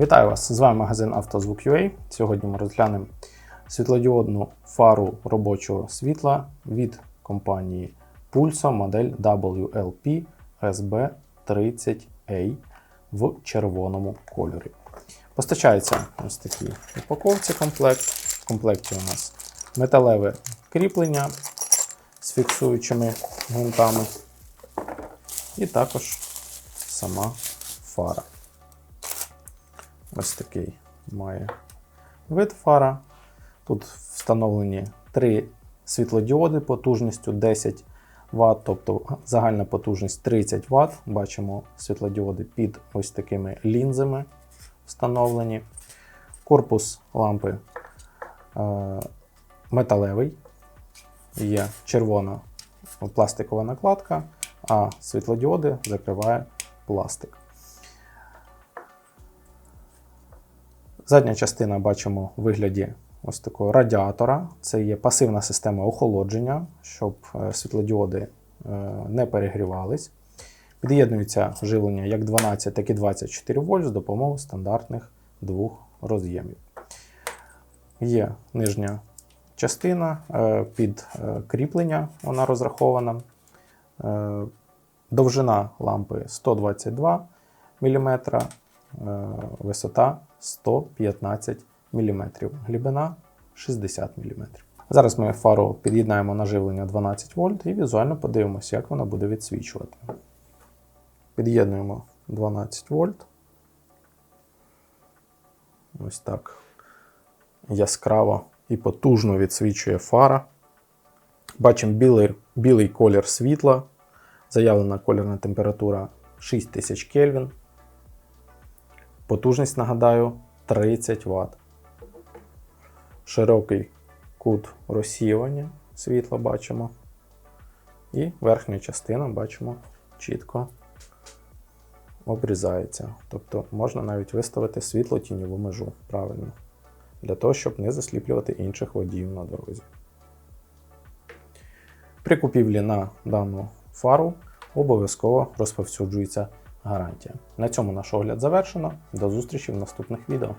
Вітаю вас! З вами магазин «Автозвук.UA». Сьогодні ми розглянемо світлодіодну фару робочого світла від компанії Pulso модель WLP SB30A в червоному кольорі. Постачається ось такі упаковці комплект. В комплекті у нас металеве кріплення з фіксуючими гвинтами. І також сама фара. Ось такий має вид фара. Тут встановлені три світлодіоди потужністю 10 Вт, тобто загальна потужність 30 Вт. Бачимо світлодіоди під ось такими лінзами встановлені. Корпус лампи е, металевий, є червона пластикова накладка, а світлодіоди закриває пластик. Задня частина бачимо у вигляді ось такого радіатора. Це є пасивна система охолодження, щоб е, світлодіоди е, не перегрівались. Під'єднується живлення як 12, так і 24 вольт з допомогою стандартних двох роз'ємів. Є нижня частина е, під кріплення, вона розрахована. Довжина лампи 122 мм, висота 115 мм, глибина 60 мм. Зараз ми фару під'єднаємо на живлення 12 вольт і візуально подивимося, як вона буде відсвічувати. Під'єднуємо 12 вольт. Ось так яскраво і потужно відсвічує фара. Бачимо білий, білий колір світла. Заявлена кольорна температура 6000 Кельвін. Потужність, нагадаю, 30 Вт. Широкий кут розсіювання світла бачимо. І верхня частина бачимо чітко обрізається. Тобто можна навіть виставити світло-тіньову межу правильно, для того, щоб не засліплювати інших водіїв на дорозі. При купівлі на дану фару обов'язково розповсюджується гарантія. На цьому наш огляд завершено. До зустрічі в наступних відео.